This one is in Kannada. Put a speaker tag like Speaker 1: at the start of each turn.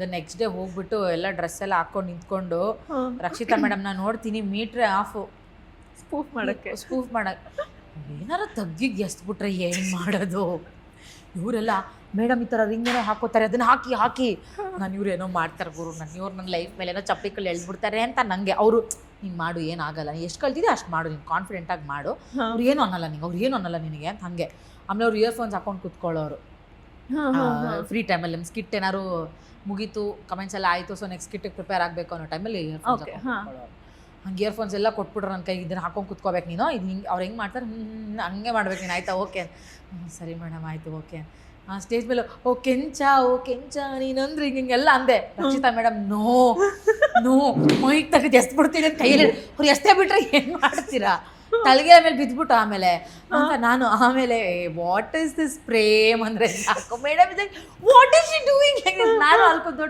Speaker 1: ದ ನೆಕ್ಸ್ಟ್ ಡೇ ಹೋಗ್ಬಿಟ್ಟು ಎಲ್ಲ ಡ್ರೆಸ್ ಎಲ್ಲ ಹಾಕೊಂಡು ನಿಂತ್ಕೊಂಡು ರಕ್ಷಿತಾ ಮೇಡಮ್ ನಾನು ನೋಡ್ತೀನಿ ಮೀಟ್ರೆ ಆಫು
Speaker 2: ಸ್ಪೂಫ್ ಮಾಡಕ್ಕೆ.
Speaker 1: ಸ್ಪೂಫ್ ಮಾಡಕ್. ಏನಾರ ತಗ್ಗಿಗೆ ಎಸ್ಬಿಟ್ರೆ ಏನು ಮಾಡೋದು? ಇವರೆಲ್ಲ ಮೇಡಮ್ ಈ ಥರ ರಿಂಗ್ ಏನೋ ಹಾಕೋತಾರೆ ಅದನ್ನ ಹಾಕಿ ಹಾಕಿ. ನಾನು ಇವ್ರು ಏನೋ ಮಾಡ್ತಾರೆ ಗುರು ನನ್ನ ಇವ್ರು ನನ್ನ ಲೈಫ್ ಮೇಲೆ ಏನೋ ಚಪ್ಪಿಕಲ್ಲಿ ಎಳ್ಬಿಡ್ತಾರೆ ಅಂತ ನನಗೆ ಅವರು ನೀನು ಮಾಡು ಏನಾಗಲ್ಲ ಎಷ್ಟು ಕಲ್ತಿದ್ದೆ ಅಷ್ಟು ಮಾಡು ನೀನು ಕಾನ್ಫಿಡೆಂಟಾಗಿ ಮಾಡು. ಅವ್ರು ಏನು ಅನ್ನಲ್ಲ ನಿಂಗೆ ಅವ್ರು ಏನು ಅನ್ನಲ್ಲ ನಿನಗೆ ಅಂತ ಹಾಗೆ. ಆಮೇಲೆ ಅವ್ರು ಇಯರ್ಫೋನ್ಸ್ ಹಾಕೊಂಡು ಕೂತ್ಕೊಳ್ಳೋರು. ಫ್ರೀ ಟೈಮಲ್ಲಿ ನಿಮ್ಮ ಸ್ಕಿಟ್ ಏನಾದ್ರು ಮುಗೀತು ಕಮೆಂಟ್ಸ್ ಎಲ್ಲ ಆಯಿತು ಸೊ ನೆಕ್ಸ್ಟ್ ಸ್ಕಿಟ್ಟಿಗೆ ಪ್ರಿಪೇರ್ ಆಗಬೇಕು ಅನ್ನೋ ಟೈಮಲ್ಲಿ ಇಯರ್ಫೋನ್ಸ್
Speaker 2: ಇಯರ್ ಹಾ.
Speaker 1: ಹಂಗೆ ಇಯರ್ಫೋನ್ಸ್ ಎಲ್ಲ ಕೊಟ್ಬಿಟ್ರೆ ನನ್ನ ಕೈ ಇದನ್ನ ಹಾಕೊಂಡು ಕುತ್ಕೋಬೇಕು ನೀನು ಇದು ಹಿಂಗೆ ಅವ್ರು ಹೆಂಗೆ ಮಾಡ್ತಾರೆ? ಹ್ಞೂ ಹಂಗೆ ಮಾಡ್ಬೇಕು ನೀನು ಆಯ್ತಾ? ಓಕೆ ಸರಿ ಮೇಡಮ್ ಆಯಿತು ಓಕೆ ಆ ಸ್ಟೇಜ್ ಮೇಲೆ ಓ ಕೆಂಚ ಓ ಕೆಂಚ ನೀನಂದ್ರೆ ಹಿಂಗೆ ಹಿಂಗೆಲ್ಲ ಅಂದೆ. Rakshita madam no no mike ತೆಗೆದು ಎಸ್ದು ಬಿಡ್ತೀನಿ ಅಂತ ಕೈಯಲ್ಲಿ ಅವ್ರು ಎಷ್ಟೇ ಬಿಟ್ರೆ ಏನು ಮಾಡ್ತೀರಾ? ತಲೆಗೆ ಆಮೇಲೆ ಬಿದ್ಬಿಟ್ಟು ಆಮೇಲೆ. ಅಂತ ನಾನು ಆಮೇಲೆ ವಾಟ್ ಇಸ್ ದಿಸ್ ಪ್ರೇಮ್? ಅಂದ್ರೆ madam what is she doing ನಾನು ಅಲ್ಕೊಂಡ್